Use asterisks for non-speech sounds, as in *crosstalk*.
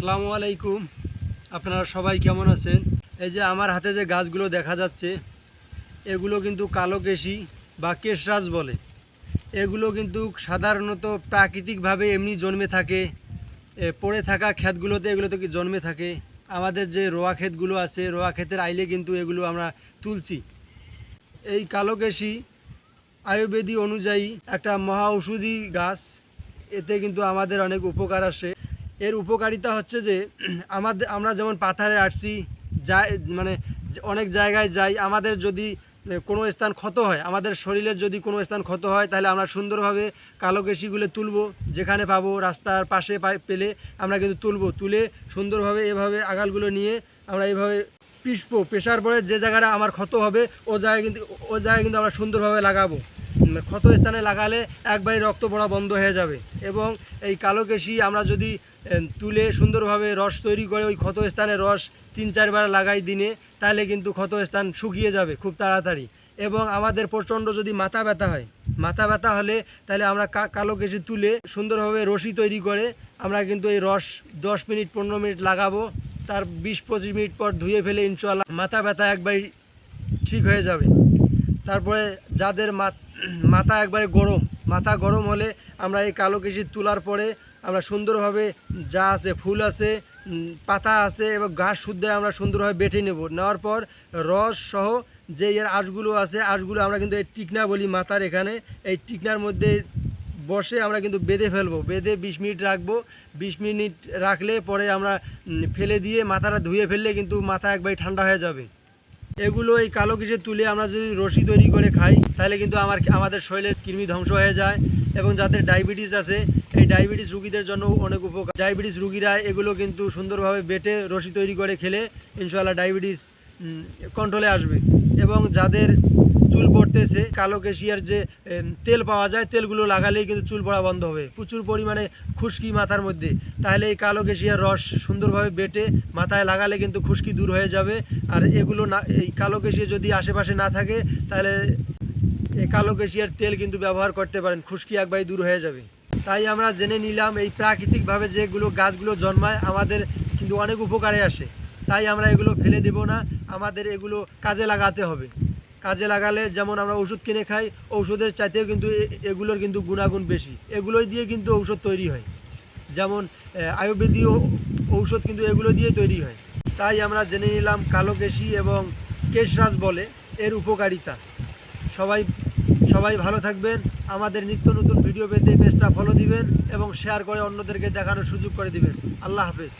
আসসালামু আলাইকুম। আপনারা সবাই কেমন আছেন? এই যে আমার হাতে যে গাছগুলো দেখা যাচ্ছে, এগুলো কিন্তু কালো কেশি বা কেশরাজ বলে। এগুলো কিন্তু সাধারণত প্রাকৃতিকভাবে এমনি জন্মে থাকে। পড়ে থাকা ক্ষেতগুলোতে এগুলো তো জন্মে থাকে? আমাদের যে রোয়া ক্ষেতগুলো আছে, রোয়া ক্ষেতের আইলে কিন্তু এগুলো আমরা তুলছি। এই কালো কেশি আয়ুর্বেদিক অনুযায়ী একটা মহা ঔষধি গাছ। এতে কিন্তু আমাদের অনেক উপকার আসে। এর উপকারিতা হচ্ছে যে, *clears throat* আমাদের, আমরা যেমন পাথারে আসছি যাই মানে অনেক জায়গায় যাই, আমাদের যদি কোনো স্থান ক্ষত হয়, আমাদের শরীরের যদি কোনো স্থান ক্ষত হয়, তাহলে আমরা সুন্দরভাবে কালো কেশিগুলো তুলবো, যেখানে পাবো, রাস্তার পাশে পেলে আমরা কিন্তু তুলবো। তুলে সুন্দরভাবে এভাবে আগালগুলো নিয়ে আমরা এইভাবে পিষবো। পেশার পরে যে জায়গাটা আমার ক্ষত হবে, ও জায়গায় কিন্তু, ও জায়গায় কিন্তু আমরা সুন্দরভাবে লাগাবো। ক্ষত স্থানে লাগালে একবারই রক্ত পড়া বন্ধ হয়ে যাবে। এবং এই কালো কেশি আমরা যদি তুলে সুন্দরভাবে রস তৈরি করে ওই ক্ষত স্থানে রস তিন চারবার লাগাই দিনে, তাহলে কিন্তু ক্ষত স্থান শুকিয়ে যাবে খুব তাড়াতাড়ি। এবং আমাদের প্রচণ্ড যদি মাথা ব্যথা হয়, মাথা ব্যথা হলে তাহলে আমরা কালো কেশি তুলে সুন্দরভাবে রশি তৈরি করে আমরা কিন্তু এই রস দশ মিনিট, পনেরো মিনিট লাগাবো, তার বিশ, পঁচিশ মিনিট পর ধুয়ে ফেলে ইনশাল্লাহ মাথা ব্যথা একবারই ঠিক হয়ে যাবে। তারপরে যাদের মাত- *clears throat* মাথা একবারে গরম। মাথা গরম হলে আমরা এই কালো কেশি তোলার পরে আমরা সুন্দরভাবে যা আছে, ফুল আছে পাতা আছে এবং ঘাস শুদ্ধ আমরা সুন্দরভাবে বেটে নেব। নেওয়ার পর রস সহ যে এর আঁশগুলো আছে, আঁশগুলো আমরা কিন্তু এই টিকনা বলি মাথার এখানে। এই টিকনার মধ্যে বসে আমরা কিন্তু বেঁধে ফেলব। বেঁধে বিশ মিনিট রাখব। বিশ মিনিট রাখলে পরে আমরা ফেলে দিয়ে মাথাটা ধুয়ে ফেললে কিন্তু মাথা একবারই ঠান্ডা হয়ে যাবে। এগুলো এই কালো কিসে তুলে আমরা যদি রশি তৈরি করে খাই, তাহলে কিন্তু আমার আমাদের শরীরের কৃমি ধ্বংস হয়ে যায় এবং যাদের ডায়াবেটিস আছে, এই ডায়াবেটিস রুগীদের জন্য অনেক উপকার। ডায়াবেটিস রুগীরা এগুলো কিন্তু সুন্দরভাবে বেটে রশি তৈরি করে খেলে ইনশাল্লাহ ডায়াবেটিস কন্ট্রোলে আসবে। এবং যাদের চুল পড়তেছে। কালো কেশিয়ার যে তেল পাওয়া যায়, তেলগুলো লাগালেই কিন্তু চুল পড়া বন্ধ হবে। প্রচুর পরিমাণে খুশকি মাথার মধ্যে। তাহলে এই কালো কেশিয়ার রস সুন্দরভাবে বেটে মাথায় লাগালে কিন্তু খুশকি দূর হয়ে যাবে। আর এগুলো না, এই কালো কেশিয়া যদি আশেপাশে না থাকে, তাহলে এই কালো কেশিয়ার তেল কিন্তু ব্যবহার করতে পারেন। খুশকি একবারই দূর হয়ে যাবে। তাই আমরা জেনে নিলাম এই প্রাকৃতিকভাবে যেগুলো গাছগুলো জন্মায়, আমাদের কিন্তু অনেক উপকারে আসে। তাই আমরা এগুলো ফেলে দেব না। আমাদের এগুলো কাজে লাগাতে হবে। কাজে লাগালে যেমন আমরা ওষুধ কিনে খাই, ঔষধের চাইতেও কিন্তু এগুলোর কিন্তু গুণাগুণ বেশি। এগুলোই দিয়ে কিন্তু ঔষধ তৈরি হয়। যেমন আয়ুর্বেদীয় ঔষধ কিন্তু এগুলো দিয়ে তৈরি হয়। তাই আমরা জেনে নিলাম কালো কেশি এবং কেশরাজ বলে এর উপকারিতা। সবাই সবাই ভালো থাকবেন, আমাদের নিত্য নতুন ভিডিও পেতে পেজটা ফলো দিবেন এবং শেয়ার করে অন্যদেরকে দেখানোর সুযোগ করে দিবেন। আল্লাহ হাফেজ।